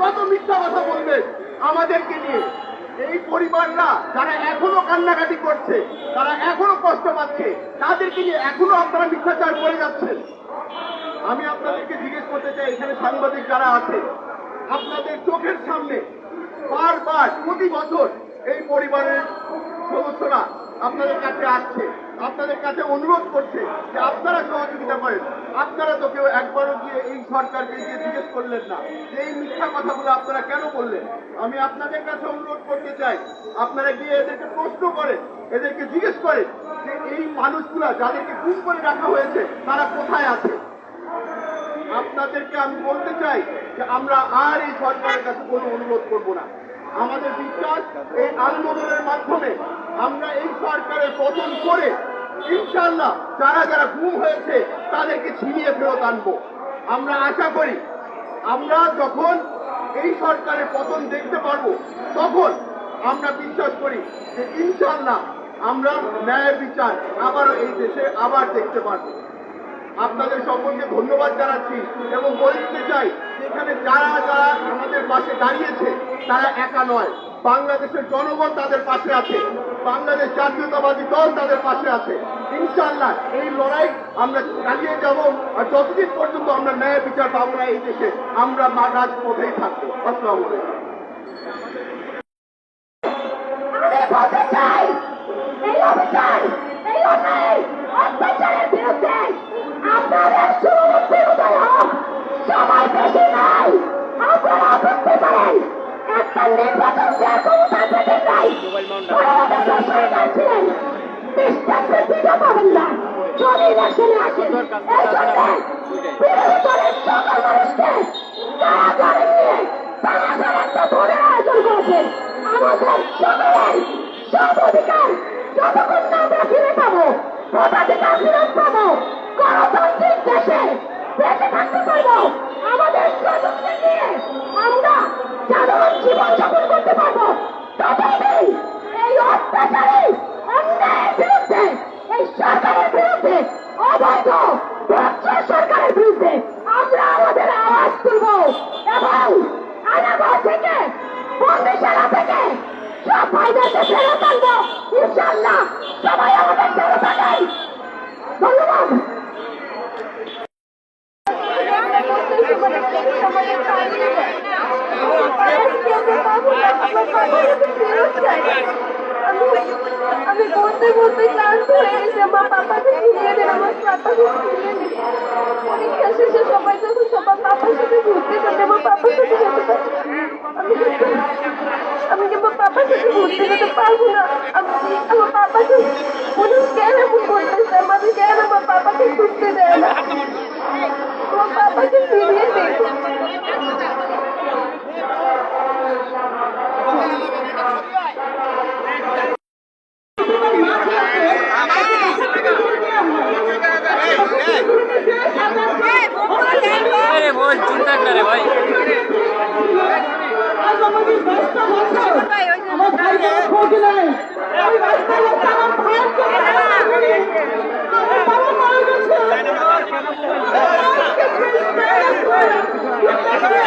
কত মিথ্যা কথা বলবেন আমাদেরকে নিয়ে? এই পরিবাররা যারা এখনও কান্নাকাটি করছে, তারা এখনও কষ্ট পাচ্ছে, তাদেরকে নিয়ে এখনও আপনারা মিথ্যাচার করে যাচ্ছেন। আমি আপনাদেরকে জিজ্ঞেস করতে চাই, এখানে সাংবাদিক যারা আছে, আপনাদের চোখের সামনে বারবার প্রতি বছর এই পরিবারের সদস্যরা আপনাদের কাছে আসছে, আপনাদের কাছে অনুরোধ করছে যে আপনারা সহযোগিতা করেন। আপনারা তো কেউ একবারও গিয়ে এই সরকারকে গিয়ে জিজ্ঞেস করলেন না। এই মিথ্যা কথাগুলো আপনারা কেন বললেন? আমি আপনাদের কাছে অনুরোধ করতে চাই, আপনারা গিয়ে এদেরকে প্রশ্ন করেন, এদেরকে জিজ্ঞেস করেন যে এই মানুষগুলা যাদেরকে গুম করে রাখা হয়েছে, তারা কোথায় আছে? আপনাদেরকে আমি বলতে চাই যে আমরা আর এই সরকারের কাছে কোনো অনুরোধ করব না। আমাদের বিশ্বাস, এই আন্দোলনের মাধ্যমে আমরা এই সরকারের পতন করে ইনশাল্লাহ যারা যারা গুম হয়েছে তাদেরকে ছিনিয়ে ফেরত আনব। আমরা আশা করি, আমরা যখন এই সরকারের পতন দেখতে পারব, তখন আমরা বিশ্বাস করি যে ইনশাল্লাহ আমরা ন্যায় বিচার আবারও এই দেশে আবার দেখতে পারব। আপনাদের সকলকে ধন্যবাদ জানাচ্ছি এবং বলে দিতে চাই, এখানে যারা যারা আমাদের পাশে দাঁড়িয়েছে, তারা একা নয়। বাংলাদেশের জনগণ তাদের পাশে আছে। বাংলাদেশ জাতীয়তাবাদী দল তাদের পাশে আছে। ইনশাল্লাহ এই লড়াই আমরা চালিয়ে যাব আর যতদিন পর্যন্ত আমরা ন্যায় বিচার পাবো না এই দেশে, আমরা মা রাজপথেই থাকব। আসসালামু আপনারা নির্বাচন দেওয়ার ক্ষমতা পেতে চাই বাংলাদেশের সরকার ছিলেন বিশ্বাসের দিকে পাবেন না যদি ইলেকশনে আসেন এই জন্য বিরোধী দলের সকল মানুষকে যারা নিয়ে যারা একটা ভোটের আয়োজন করেছেন আমাদের সকলের সব অধিকার যতক্ষণ না আমরা ফিরে পাবো ভোটাধিকার ফিরত পাবো বলতে বলতে ক্লান্ত হয়ে গেছি আমার পাপাকে ফিরিয়ে দেন আমার পাপাকে ফিরিয়ে দেন পরীক্ষা শেষে সবাই যখন সবার পাপার সাথে ঘুরতে যাবে আমার পাপার সাথে যেতে পারছি না। আমি কিন্তু আমি কি আমার পাপার সাথে ঘুরতে যেতে পারব না আমি আমার পাপাকে পুলিশ কেন এমন করতেছে আমাদের কেন আমার পাপাকে ঘুরতে দেয় না আমার পাপাকে ফিরিয়ে দেয় আরে বল চিন্তা করে ভাই আমার ভাইকে খোঁজ নেই আমি রাস্তায় যাচ্ছি, আমার ভাইয়ের জন্য রাস্তা করি। আমার বাবা মারা গেছে। আমাকে please মেরে দিন। চিন্তা করে আছে। আমার মা বাবা আমাদের আমাদের জায়গায় আমরা দাঁড়িয়েছিলাম। আমি সব আমাদেরকে আজকে রাখুন। আরে ভাই কেমন রে শুরু করছে আমাদের ভাই আপনাদেরকে বলছি এই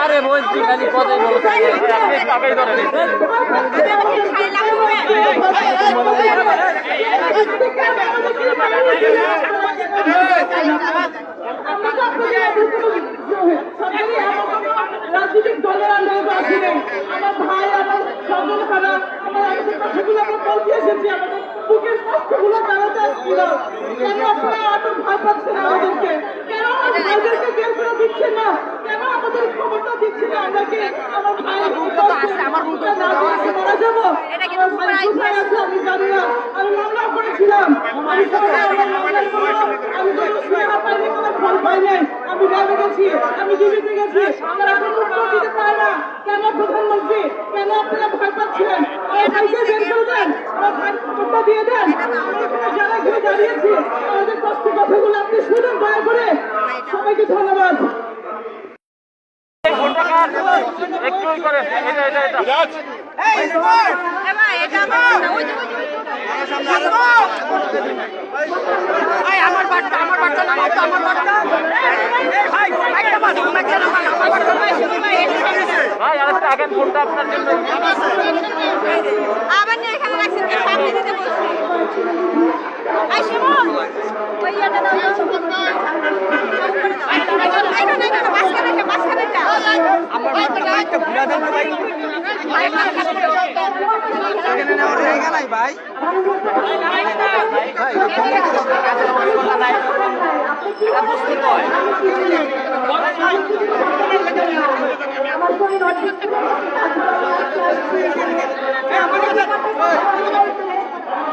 আরে বলছি খালি কথাই বলছি টাকাই ধরে রাজনৈতিক দলের আন্দোলন আছে আমার ভাই আমার স্বজন খারাপ আমার আমাদের কথাগুলো আমরা বলতে এসেছি আমাদের বুকের কষ্টগুলো জানাতে ছিল কেন আপনারা এত ভয় পাচ্ছেন আমাদেরকে। কেন আমার ভাইদেরকে বের করে না? কেন আমাদের খবরটা দিচ্ছে না? আমরা কি আমার ভাই আমার না মারা যাব। আমার ভাই কোথায় আছে আমি জানি না। আমি মামলা করেছিলাম। আমার আমি কোনো সিনেমা পাইনি কোনো ফল পাই নাই। আমি রেলে গেছি। আমি টিভিতে গেছি। তারা কোনো দিতে পারে না। কেন প্রধানমন্ত্রী? কেন আপনারা ভাইকে বের করে দেন আমার ভাই উত্তরটা দিয়ে দেন আমরা এখানে যারা এখানে দাঁড়িয়েছি আমাদের কষ্ট কথাগুলো আপনি শুনুন দয়া করে সবাইকে ধন্যবাদ এই ভোটটা কার একটু করেন এটা এটা এটা ভাই আরেকটা আগের ভোটটা আপনার জন্য আবার নিয়ে এখানে রাখছেন, সামনে দিতে বলছি। আই শিমুল, ওই ইয়াটা দাও ভাই এখানে নেওয়ার জায়গা নাই ভাই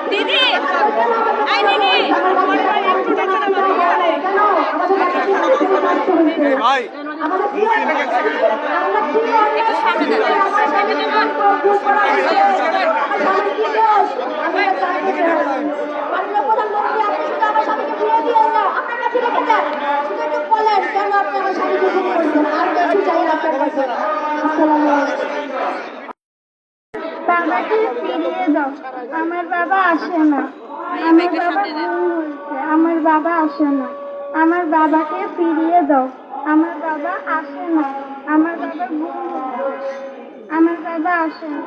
দিদি আই দিদি একটু সামনে দাও সামনে দাও বাবাকে ফিরিয়ে দাও আমার বাবা আসে না। আমার বাবা আমার বাবা আসে না। আমার বাবাকে ফিরিয়ে দাও। আমার বাবা আসে না। আমার বাবা গুম আমার বাবা আসে না।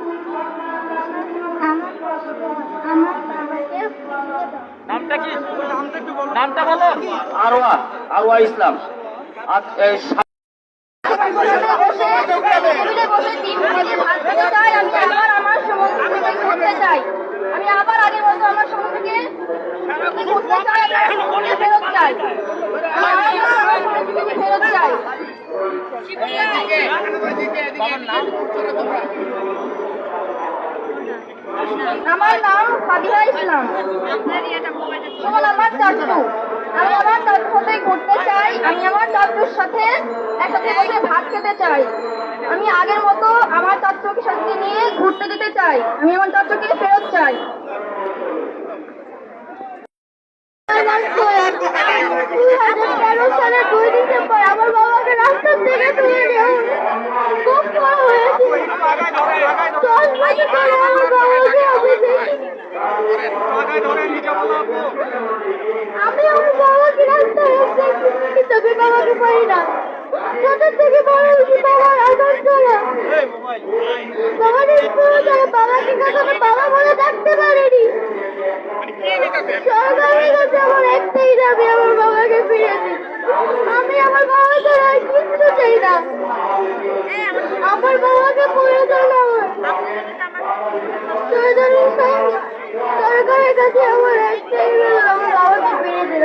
আমার বাবাকে নামটা কি? নামটা বলো। আরওয়া আরওয়া ইসলাম। আজ আমি আবার আমার সমুদ্র থেকে ঘুরতে চাই আমি আবার আগের মতো আমার ঘুরতে চাই ফেরত আমার নাম ফাবিহা ইসলাম। শোন আমার চাচু আমি আমার চাচুর সাথে ঘুরতে চাই। আমি আমার চাচুর সাথে একসাথে বসে ভাত খেতে চাই। আমি আগের মতো আমার চাচুকে সাথে নিয়ে ঘুরতে যেতে চাই। আমি আমার চাচুকে ফেরত চাই দুই হাজার তেরো সালের দুই ডিসেম্বর আমার বাবাকে রাস্তার থেকে তুলে নেওয়া খুব বড় হয়েছে দশ বছর ধরে আমার বাবাকে আমি আমি আমার আমি বাবাকে পাই না ছোট থেকে বড় বাবার আদর ছাড়া ছাড়া বাবাকে কখনো বাবা বলে ডাকতে পারিনি সরকারের কাছে আমার একটাই দাবি, আমার বাবাকে ফিরে দিন আমি আমার বাবা ছাড়া আর কিচ্ছু চাই না আমার বাবাকে প্রয়োজন আমার সরকারের সঙ্গে- সরকারের কাছে আমার একটাই হলো আমার বাবাকে ফিরে দিল